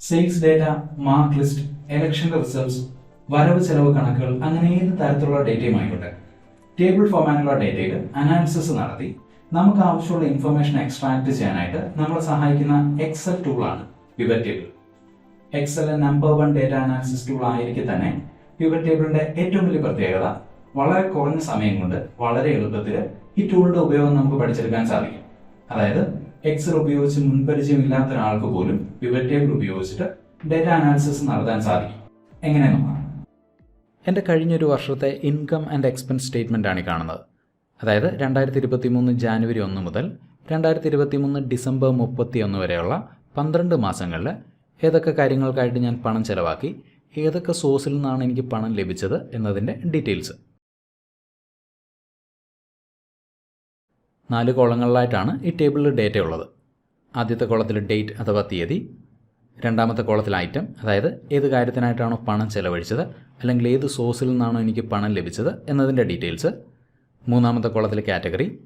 Sales data mark list ഇലക്ഷന്റെ results വരവ് ചെലവ് കണക്കുകൾ അങ്ങനെ ഏത് തരത്തിലുള്ള ഡേറ്റയും ആയിക്കോട്ടെ. ടേബിൾ ഫോമാറ്റിലുള്ള ഡേറ്റയിൽ അനാലിസിസ് നടത്തി നമുക്ക് ആവശ്യമുള്ള ഇൻഫർമേഷൻ എക്സ്ട്രാക്ട് ചെയ്യാനായിട്ട് നമ്മളെ സഹായിക്കുന്ന എക്സൽ ടൂളാണ് pivot table Excel number one data analysis tool ആയിരിക്കെ തന്നെ പിവറ്റ് ടേബിളിന്റെ ഏറ്റവും വലിയ പ്രത്യേകത വളരെ കുറഞ്ഞ സമയം കൊണ്ട് വളരെ എളുപ്പത്തിൽ ഈ ടൂളിന്റെ ഉപയോഗം നമുക്ക് പഠിച്ചെടുക്കാൻ സാധിക്കും. അതായത് എക്സൽ ഉപയോഗിച്ച് മുൻപരിചയമില്ലാത്ത ഒരാൾക്ക് പോലും പിവറ്റ് ഉപയോഗിച്ചിട്ട് ഡേറ്റ അനാലിസിസ് നടത്താൻ സാധിക്കും. എങ്ങനെ നോക്കാം. എന്റെ കഴിഞ്ഞൊരു വർഷത്തെ ഇൻകം ആൻഡ് എക്സ്പെൻസ് സ്റ്റേറ്റ്മെന്റ് ആണ് കാണുന്നത്. അതായത് രണ്ടായിരത്തി ഇരുപത്തി മൂന്ന് ജാനുവരി ഒന്ന് മുതൽ രണ്ടായിരത്തി ഇരുപത്തി മൂന്ന് ഡിസംബർ മുപ്പത്തി ഒന്ന് വരെയുള്ള പന്ത്രണ്ട് മാസങ്ങളിൽ ഏതൊക്കെ കാര്യങ്ങൾക്കായിട്ട് ഞാൻ പണം ചെലവാക്കി ഏതൊക്കെ സോഴ്സിൽ നിന്നാണ് എനിക്ക് പണം ലഭിച്ചത് എന്നതിന്റെ ഡീറ്റെയിൽസ് നാല് കോളങ്ങളിലായിട്ടാണ് ഈ ടേബിളിൽ ഡേറ്റ ഉള്ളത്. ആദ്യത്തെ കോളത്തിൽ ഡേറ്റ് അഥവാ തീയതി രണ്ടാമത്തെ കോളത്തിൽ ഐറ്റം അതായത് ഏത് കാര്യത്തിനായിട്ടാണോ പണം ചെലവഴിച്ചത് അല്ലെങ്കിൽ ഏത് സോഴ്സിൽ നിന്നാണോ എനിക്ക് പണം ലഭിച്ചത് എന്നതിന്റെ ഡീറ്റെയിൽസ് മൂന്നാമത്തെ കോളത്തിൽ കാറ്റഗറി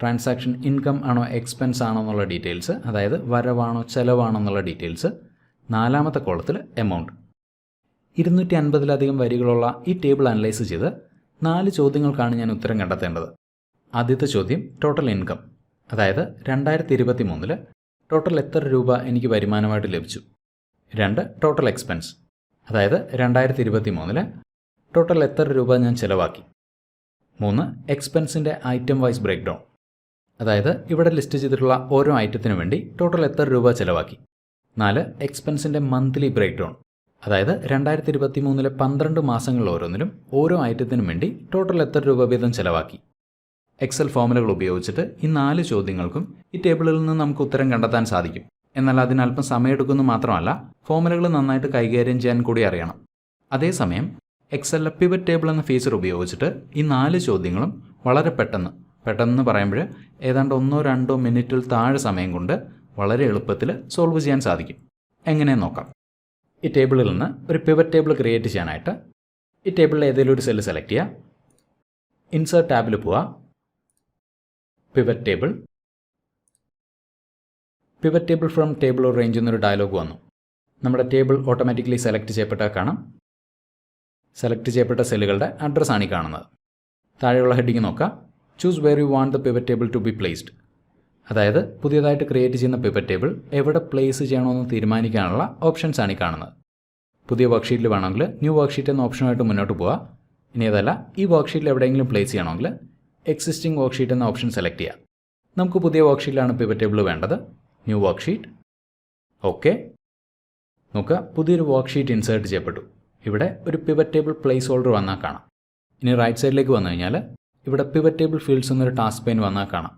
ട്രാൻസാക്ഷൻ ഇൻകം ആണോ എക്സ്പെൻസ് ആണോ എന്നുള്ള ഡീറ്റെയിൽസ് അതായത് വരവാണോ ചെലവാണോ എന്നുള്ള ഡീറ്റെയിൽസ് നാലാമത്തെ കോളത്തിൽ എമൗണ്ട്. ഇരുന്നൂറ്റി അൻപതിലധികം വരികളുള്ള ഈ ടേബിൾ അനലൈസ് ചെയ്ത് നാല് ചോദ്യങ്ങൾക്കാണ് ഞാൻ ഉത്തരം കണ്ടെത്തേണ്ടത്. ആദ്യത്തെ ചോദ്യം ടോട്ടൽ ഇൻകം അതായത് രണ്ടായിരത്തി ഇരുപത്തി മൂന്നിൽ ടോട്ടൽ എത്ര രൂപ എനിക്ക് വരുമാനമായിട്ട് ലഭിച്ചു? രണ്ട് ടോട്ടൽ എക്സ്പെൻസ് അതായത് രണ്ടായിരത്തി ഇരുപത്തി മൂന്നിൽ ടോട്ടൽ എത്ര രൂപ ഞാൻ ചിലവാക്കി? മൂന്ന് എക്സ്പെൻസിന്റെ ഐറ്റം വൈസ് ബ്രേക്ക് ഡൗൺ അതായത് ഇവിടെ ലിസ്റ്റ് ചെയ്തിട്ടുള്ള ഓരോ ഐറ്റത്തിനു വേണ്ടി ടോട്ടൽ എത്ര രൂപ ചിലവാക്കി? നാല് എക്സ്പെൻസിന്റെ മന്ത്ലി ബ്രേക്ക് ഡൗൺ അതായത് രണ്ടായിരത്തി ഇരുപത്തി മൂന്നിലെ പന്ത്രണ്ട് മാസങ്ങളിൽ ഓരോന്നിലും ഓരോ ഐറ്റത്തിനും വേണ്ടി ടോട്ടൽ എത്ര രൂപ വീതം ചിലവാക്കി? എക്സൽ ഫോമുലകൾ ഉപയോഗിച്ചിട്ട് ഈ നാല് ചോദ്യങ്ങൾക്കും ഈ ടേബിളിൽ നിന്ന് നമുക്ക് ഉത്തരം കണ്ടെത്താൻ സാധിക്കും. എന്നാൽ അതിനല്പം സമയമെടുക്കുന്നു മാത്രമല്ല ഫോമുലകൾ നന്നായിട്ട് കൈകാര്യം ചെയ്യാൻ കൂടി അറിയണം. അതേസമയം എക്സലിലെ പിവറ്റ് ടേബിൾ എന്ന ഫീച്ചർ ഉപയോഗിച്ചിട്ട് ഈ നാല് ചോദ്യങ്ങളും വളരെ പെട്ടെന്ന് പെട്ടെന്ന് പറയുമ്പോൾ ഏതാണ്ട് ഒന്നോ രണ്ടോ മിനിറ്റിൽ താഴെ സമയം കൊണ്ട് വളരെ എളുപ്പത്തിൽ സോൾവ് ചെയ്യാൻ സാധിക്കും. എങ്ങനെ നോക്കാം? ഈ ടേബിളിൽ നിന്ന് ഒരു പിവറ്റ് ടേബിൾ ക്രിയേറ്റ് ചെയ്യാനായിട്ട് ഈ ടേബിളിൽ ഏതെങ്കിലും ഒരു സെല്ല് സെലക്ട് ചെയ്യുക. ഇൻസേർട്ട് ടാബിൽ പോവുക. Pivot table. Pivot table from table or range എന്നൊരു ഡയലോഗ് വന്നു. നമ്മുടെ ടേബിൾ ഓട്ടോമാറ്റിക്കലി സെലക്ട് ചെയ്യപ്പെട്ടാൽ കാണാം. സെലക്ട് ചെയ്യപ്പെട്ട സെല്ലുകളുടെ അഡ്രസ്സാണ് ഈ കാണുന്നത്. താഴെയുള്ള ഹെഡിങ് നോക്കാം. Choose where you want the pivot table to be placed അതായത് പുതിയതായിട്ട് ക്രിയേറ്റ് ചെയ്യുന്ന പിവറ്റ് ടേബിൾ എവിടെ പ്ലേസ് ചെയ്യണമെന്ന് തീരുമാനിക്കാനുള്ള ഓപ്ഷൻസ് ആണ് ഈ കാണുന്നത്. പുതിയ വർക്ക്ഷീറ്റിൽ വേണമെങ്കിൽ ന്യൂ വർക്ക്ഷീറ്റ് എന്ന ഓപ്ഷനുമായിട്ട് മുന്നോട്ട് പോവുക ഇനി അതല്ല ഈ വർക്ക്ഷീറ്റിൽ എവിടെയെങ്കിലും പ്ലേസ് ചെയ്യണമെങ്കിൽ എക്സിസ്റ്റിംഗ് വർക്ക്ഷീറ്റ് എന്ന ഓപ്ഷൻ സെലക്ട് ചെയ്യാം. നമുക്ക് പുതിയ വർക്ക്ഷീറ്റിലാണ് പിവറ്റ് ടേബിൾ വേണ്ടത്. ന്യൂ വർക്ക്ഷീറ്റ് ഓക്കെ നോക്കുക പുതിയൊരു വർക്ക്ഷീറ്റ് ഇൻസേർട്ട് ചെയ്യപ്പെട്ടു. ഇവിടെ ഒരു പിവറ്റ് ടേബിൾ പ്ലേസ് ഹോൾഡർ വന്നാൽ കാണാം. ഇനി റൈറ്റ് സൈഡിലേക്ക് വന്നു കഴിഞ്ഞാൽ ഇവിടെ പിവറ്റ് ടേബിൾ ഫീൽഡ്സ് എന്നൊരു ടാസ്ക് പെയിൻ വന്നാൽ കാണാം.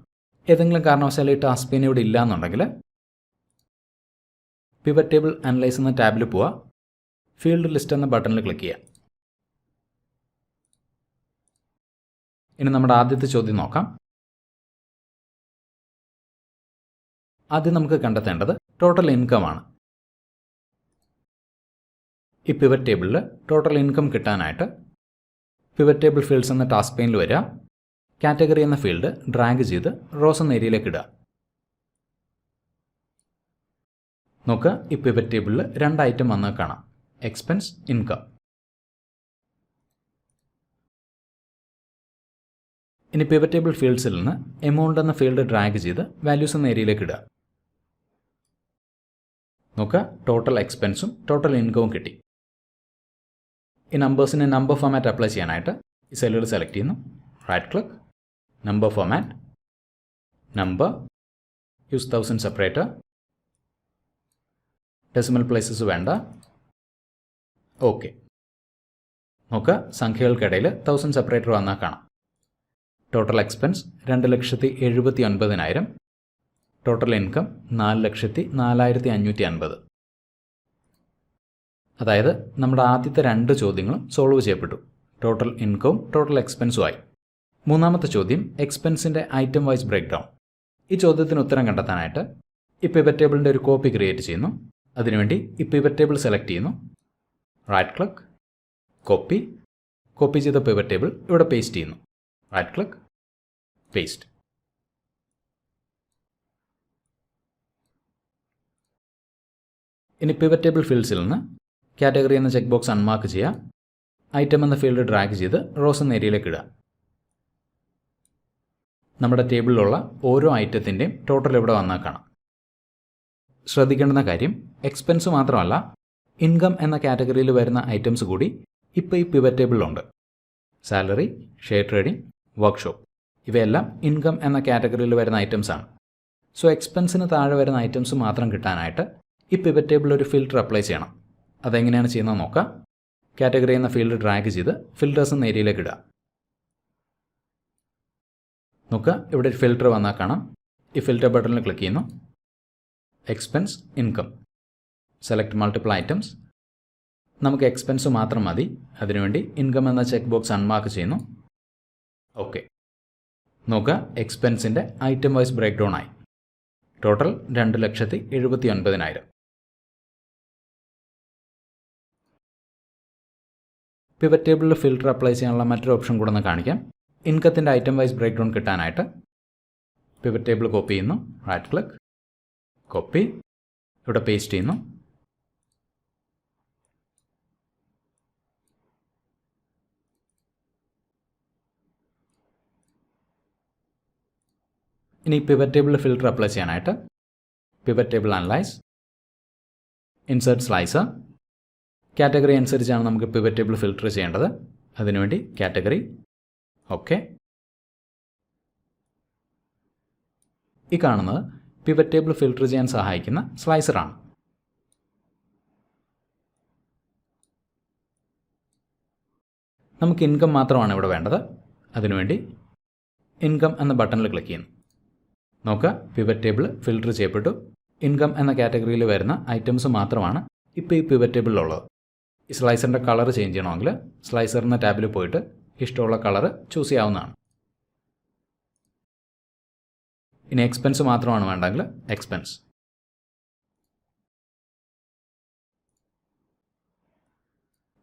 ഏതെങ്കിലും കാരണവശാൽ ഈ ടാസ്ക് പെയിൻ ഇവിടെ ഇല്ല എന്നുണ്ടെങ്കിൽ പിവറ്റ് ടേബിൾ അനലൈസ് എന്ന ടാബിൽ പോവുക ഫീൽഡ് ലിസ്റ്റ് എന്ന ബട്ടണിൽ ക്ലിക്ക് ചെയ്യുക ഇനി നമ്മുടെ ആദ്യത്തെ ചോദ്യം നോക്കാം. ആദ്യം നമുക്ക് കണ്ടെത്തേണ്ടത് ടോട്ടൽ ഇൻകം ആണ്. ഈ പിവർ ടേബിളിൽ ടോട്ടൽ ഇൻകം കിട്ടാനായിട്ട് പിവർ ടേബിൾ ഫീൽഡ്സ് എന്ന ടാസ്ക് പെയിനിൽ വരിക. കാറ്റഗറി എന്ന ഫീൽഡ് ഡ്രാഗ് ചെയ്ത് റോസ് എന്ന ഏരിയയിലേക്ക് ഇടുക. നോക്കുക ഈ പിവർ ടേബിളിൽ രണ്ട് ഐറ്റം വന്ന് കാണാം. എക്സ്പെൻസ് ഇൻകം ഇനി പിവറ്റ് ടേബിൾ ഫീൽഡ്സിൽ നിന്ന് എമൗണ്ട് എന്ന ഫീൽഡ് ഡ്രാഗ് ചെയ്ത് വാല്യൂസ് എന്ന ഏരിയയിലേക്ക് ഇടുക. നോക്കുക ടോട്ടൽ എക്സ്പെൻസും ടോട്ടൽ ഇൻകവും കിട്ടി. ഈ നമ്പേഴ്സിന് നമ്പർ ഫോമാറ്റ് അപ്ലൈ ചെയ്യാനായിട്ട് ഈ സെല്ലുകൾ സെലക്ട് ചെയ്യുന്നു. Right click number format number use thousand separator decimal places വേണ്ട. ഓക്കെ നോക്കുക സംഖ്യകൾക്കിടയിൽ തൗസൻഡ് സെപ്പറേറ്റർ വന്നാൽ കാണാം. ടോട്ടൽ എക്സ്പെൻസ് രണ്ട് ലക്ഷത്തി എഴുപത്തി ഒൻപതിനായിരം ടോട്ടൽ ഇൻകം നാല് ലക്ഷത്തി നാലായിരത്തി അഞ്ഞൂറ്റി അൻപത് അതായത് നമ്മുടെ ആദ്യത്തെ രണ്ട് ചോദ്യങ്ങളും സോൾവ് ചെയ്യപ്പെട്ടു. ടോട്ടൽ ഇൻകവും ടോട്ടൽ എക്സ്പെൻസും ആയി മൂന്നാമത്തെ ചോദ്യം എക്സ്പെൻസിന്റെ ഐറ്റം വൈസ് ബ്രേക്ക് ഡൗൺ ഈ ചോദ്യത്തിന് ഉത്തരം കണ്ടെത്താനായിട്ട് ഈ പിവറ്റ് ടേബിളിന്റെ ഒരു കോപ്പി ക്രിയേറ്റ് ചെയ്യുന്നു. അതിനുവേണ്ടി ഈ പിവറ്റ് ടേബിൾ സെലക്ട് ചെയ്യുന്നു. റൈറ്റ് ക്ലിക്ക് കോപ്പി കോപ്പി ചെയ്ത പിവറ്റ് ടേബിൾ ഇവിടെ പേസ്റ്റ് ചെയ്യുന്നു. Right click, paste. ഇനി പിവറ്റ് ടേബിൾ ഫീൽഡ്സിൽ നിന്ന് കാറ്റഗറി എന്ന ചെക്ക് ബോക്സ് അൺമാർക്ക് ചെയ്യുക ഐറ്റം എന്ന ഫീൽഡ് ഡ്രാഗ് ചെയ്ത് റോസ് എന്ന ഏരിയയിലേക്ക് ഇടുക നമ്മുടെ ടേബിളിലുള്ള ഓരോ ഐറ്റത്തിന്റെയും ടോട്ടൽ ഇവിടെ വന്നാൽ കാണാം. ശ്രദ്ധിക്കേണ്ടുന്ന കാര്യം എക്സ്പെൻസ് മാത്രമല്ല ഇൻകം എന്ന കാറ്റഗറിയിൽ വരുന്ന ഐറ്റംസ് കൂടി ഇപ്പോൾ ഈ പിവറ്റ് ടേബിളിലുണ്ട് സാലറി ഷെയർ ട്രേഡിംഗ് വർക്ക്ഷോപ്പ് ഇവയെല്ലാം ഇൻകം എന്ന കാറ്റഗറിയിൽ വരുന്ന ഐറ്റംസ് ആണ്. സോ എക്സ്പെൻസിന് താഴെ വരുന്ന ഐറ്റംസ് മാത്രം കിട്ടാനായിട്ട് ഈ പിവറ്റ് ടേബിളിൽ ഒരു ഫിൽറ്റർ അപ്ലൈ ചെയ്യണം. അതെങ്ങനെയാണ് ചെയ്യുന്നത് നോക്കാം. കാറ്റഗറി എന്ന ഫീൽഡ് ഡ്രാഗ് ചെയ്ത് ഫിൽറ്റേഴ്സ് എന്ന ഏരിയയിലേക്ക് ഇടുക. നോക്കുക ഇവിടെ ഒരു ഫിൽറ്റർ വന്നാൽ കാണാം. ഈ ഫിൽറ്റർ ബട്ടണിൽ ക്ലിക്ക് ചെയ്യുന്നു. Expense income select multiple items നമുക്ക് എക്സ്പെൻസ് മാത്രം മതി. അതിനുവേണ്ടി ഇൻകം എന്ന ചെക്ക് ബോക്സ് അൺമാർക്ക് ചെയ്യുന്നു. ഓക്കെ. നോക്കുക എക്സ്പെൻസിന്റെ ഐറ്റം വൈസ് ബ്രേക്ക് ഡൗൺ ആയി ടോട്ടൽ രണ്ട് ലക്ഷത്തി എഴുപത്തി ഒൻപതിനായിരം പിവറ്റ് ടേബിളിൽ ഫിൽറ്റർ അപ്ലൈ ചെയ്യാനുള്ള മറ്റൊരു ഓപ്ഷൻ കൂടെ ഒന്ന് കാണിക്കാം. ഇൻകത്തിന്റെ ഐറ്റം വൈസ് ബ്രേക്ക് ഡൗൺ കിട്ടാനായിട്ട് പിവറ്റ് ടേബിൾ കോപ്പി ചെയ്യുന്നു. റൈറ്റ് ക്ലിക്ക് കോപ്പി ഇവിടെ പേസ്റ്റ് ചെയ്യുന്നു. ഇനി പിവറ്റ് ടേബിൾ ഫിൽട്ടർ അപ്ലൈ ചെയ്യാനായിട്ട് pivot table analyze insert slicer category അനുസരിച്ചാണ് നമുക്ക് പിവറ്റ് ടേബിൾ ഫിൽട്ടർ ചെയ്യേണ്ടത്. അതിനുവേണ്ടി കാറ്റഗറി ഓക്കെ ഈ കാണുന്നത് പിവറ്റ് ടേബിൾ ഫിൽട്ടർ ചെയ്യാൻ സഹായിക്കുന്ന സ്ലൈസറാണ് നമുക്ക് ഇൻകം മാത്രമാണ് ഇവിടെ വേണ്ടത്. അതിനുവേണ്ടി ഇൻകം എന്ന ബട്ടണിൽ ക്ലിക്ക് ചെയ്യുന്നു. നോക്കുക പിവറ്റ് ടേബിൾ ഫിൽട്ടർ ചെയ്യപ്പെട്ടു. ഇൻകം എന്ന കാറ്റഗറിയിൽ വരുന്ന ഐറ്റംസ് മാത്രമാണ് ഇപ്പോൾ ഈ പിവറ്റ് ടേബിളിലുള്ളത് ഈ സ്ലൈസറിന്റെ കളർ ചേഞ്ച് ചെയ്യണമെങ്കിൽ സ്ലൈസറിന്റെ ടാബിൽ പോയിട്ട് ഇഷ്ടമുള്ള കളർ ചൂസ് ചെയ്യാവുന്നതാണ്. ഇനി എക്സ്പെൻസ് മാത്രമാണ് വേണ്ടെങ്കിൽ എക്സ്പെൻസ്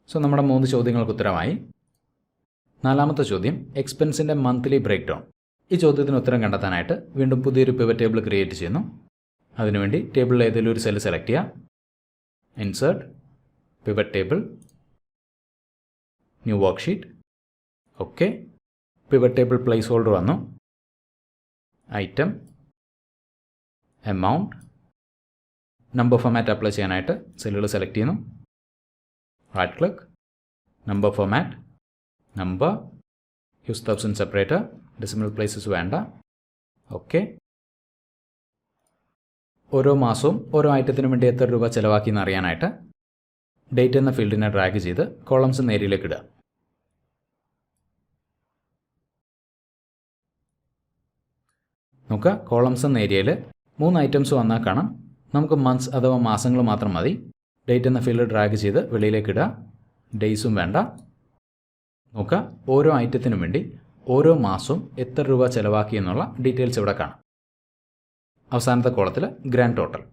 സോ നമ്മുടെ മൂന്ന് ചോദ്യങ്ങൾക്ക് ഉത്തരമായി. നാലാമത്തെ ചോദ്യം എക്സ്പെൻസിന്റെ മന്ത്ലി ബ്രേക്ക് ഡൗൺ ഈ ചോദ്യത്തിന് ഉത്തരം കണ്ടെത്താനായിട്ട് വീണ്ടും പുതിയൊരു പിവറ്റ് ടേബിൾ ക്രിയേറ്റ് ചെയ്യുന്നു. അതിനുവേണ്ടി ടേബിളിൽ ഏതെങ്കിലും ഒരു സെൽ സെലക്ട് ചെയ്യുക insert pivot table new worksheet okay pivot table placeholder വന്നു. Item amount number format apply ചെയ്യാനായിട്ട് സെല്ലുകൾ സെലക്ട് ചെയ്യുന്നു. Right click number format number use thousand separator decimal places വേണ്ട. ഓക്കെ ഓരോ മാസവും ഓരോ ഐറ്റത്തിനും വേണ്ടി എത്ര രൂപ ചിലവാക്കി എന്ന് അറിയാനായിട്ട് ഡേറ്റ് എന്ന ഫീൽഡിനെ ഡ്രാഗ് ചെയ്ത് കോളംസ് നേരിയിലേക്ക് ഇടുക. നോക്കുക കോളംസ് എന്ന ഏരിയയിൽ മൂന്ന് ഐറ്റംസ് വന്നാൽ കാണാം. നമുക്ക് മന്ത്സ് അഥവാ മാസങ്ങൾ മാത്രം മതി. ഡേറ്റ് എന്ന ഫീൽഡ് ഡ്രാഗ് ചെയ്ത് വെളിയിലേക്ക് ഇടുക. ഡേയ്സും വേണ്ട. നോക്കുക ഓരോ ഐറ്റത്തിനും വേണ്ടി ഓരോ മാസവും എത്ര രൂപ ചിലവാക്കി എന്നുള്ള ഡീറ്റെയിൽസ് ഇവിടെ കാണാം. അവസാനത്തെ കോളത്തിൽ grand total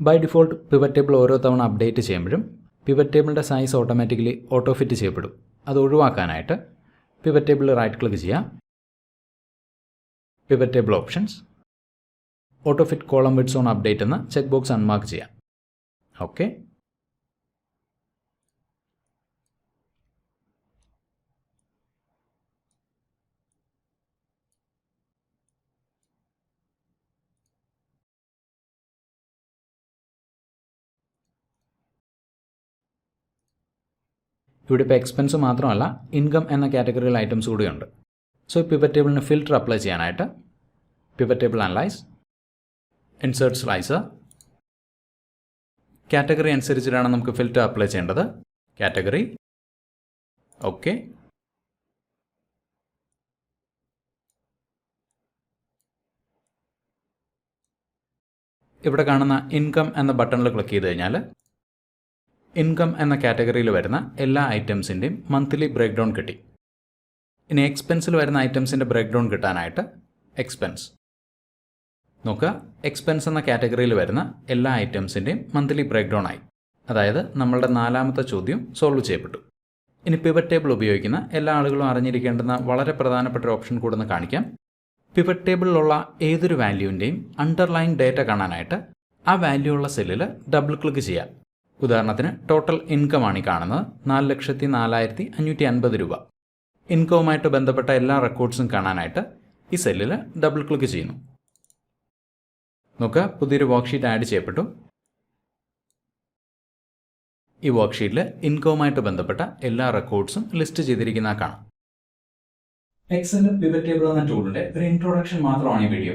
by default pivot table ഓരോ തവണ അപ്ഡേറ്റ് ചെയ്യുമ്പോഴും പിവറ്റ് ടേബിളിന്റെ സൈസ് ഓട്ടോമാറ്റിക്കലി ഓട്ടോ ഫിറ്റ് ചെയ്യപ്പെടും. അത് ഒഴിവാക്കാനായിട്ട് പിവറ്റ് ടേബിൾ റൈറ്റ് ക്ലിക്ക് ചെയ്യാം. Pivot table options auto fit column widths on update എന്ന ചെക്ക് ബോക്സ് അൺമാർക്ക് ചെയ്യാം. ഓക്കെ ഇവിടെ ഇപ്പോൾ എക്സ്പെൻസ് മാത്രമല്ല ഇൻകം എന്ന കാറ്റഗറിയിൽ ഐറ്റംസ് കൂടിയുണ്ട്. സോ ഈ പിവറ്റ് ടേബിളിന് ഫിൽറ്റർ അപ്ലൈ ചെയ്യാനായിട്ട് pivot table analyze insert slice category അനുസരിച്ചിട്ടാണ് നമുക്ക് ഫിൽറ്റർ അപ്ലൈ ചെയ്യേണ്ടത്. കാറ്റഗറി. ഓക്കെ. ഇവിടെ കാണുന്ന ഇൻകം എന്ന ബട്ടണിൽ ക്ലിക്ക് ചെയ്ത് കഴിഞ്ഞാൽ ഇൻകം എന്ന കാറ്റഗറിയിൽ വരുന്ന എല്ലാ ഐറ്റംസിന്റെയും മന്ത്ലി ബ്രേക്ക് ഡൗൺ കിട്ടി. ഇനി എക്സ്പെൻസിൽ വരുന്ന ഐറ്റംസിന്റെ ബ്രേക്ക് ഡൗൺ കിട്ടാനായിട്ട് എക്സ്പെൻസ് നോക്കുക. എക്സ്പെൻസ് എന്ന കാറ്റഗറിയിൽ വരുന്ന എല്ലാ ഐറ്റംസിന്റെയും മന്ത്ലി ബ്രേക്ക് ഡൗൺ ആയി. അതായത് നമ്മളുടെ നാലാമത്തെ ചോദ്യം സോൾവ് ചെയ്യപ്പെട്ടു. ഇനി പിവറ്റ് ടേബിൾ ഉപയോഗിക്കുന്ന എല്ലാ ആളുകളും അറിഞ്ഞിരിക്കേണ്ടുന്ന വളരെ പ്രധാനപ്പെട്ട ഒരു ഓപ്ഷൻ കൂടെ കാണിക്കാം. പിവറ്റ് ടേബിളിലുള്ള ഏതൊരു വാല്യൂവിന്റെയും അണ്ടർലൈൻ ഡേറ്റ കാണാനായിട്ട് ആ വാല്യൂ ഉള്ള സെല്ലിൽ ഡബിൾ ക്ലിക്ക് ചെയ്യാം ഉദാഹരണത്തിന് ടോട്ടൽ ഇൻകം ആണ് ഈ കാണുന്നത്. നാല് ലക്ഷത്തി നാലായിരത്തി അഞ്ഞൂറ്റി അൻപത് രൂപ. ഇൻകവുമായിട്ട് ബന്ധപ്പെട്ട എല്ലാ റെക്കോർഡ്സും കാണാനായിട്ട് ഈ സെല്ലിൽ ഡബിൾ ക്ലിക്ക് ചെയ്യുന്നു. നോക്കുക പുതിയൊരു വർക്ക്ഷീറ്റ് ആഡ് ചെയ്യപ്പെട്ടു. ഈ വർക്ക്ഷീറ്റിൽ ഇൻകവുമായിട്ട് ബന്ധപ്പെട്ട എല്ലാ റെക്കോർഡ്സും ലിസ്റ്റ് ചെയ്തിരിക്കുന്ന കാണാം. എക്സൽ പിവറ്റ് ടേബിൾ എന്ന ടൂളിന്റെ ഒരു ഇൻട്രൊഡക്ഷൻ മാത്രമാണ് ഈ വീഡിയോ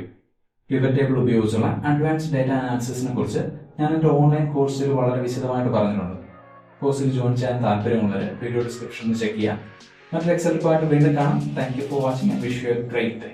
പിവറ്റ് ടേബിൾ ഉപയോഗിച്ചുള്ള അഡ്വാൻസ് ഡാറ്റ അനാലിസിസിനെ കുറിച്ച് ഞാൻ എന്റെ ഓൺലൈൻ കോഴ്സിൽ വളരെ വിശദമായിട്ട് പറഞ്ഞിട്ടുണ്ട്. കോഴ്സിൽ ജോയിൻ ചെയ്യാൻ താല്പര്യമുള്ളവർ വീഡിയോ ഡിസ്ക്രിപ്ഷനിൽ ചെക്ക് ചെയ്യാം. മറ്റൊരു എക്സൽ വീണ്ടും കാണാം. Thank for watching wish you great day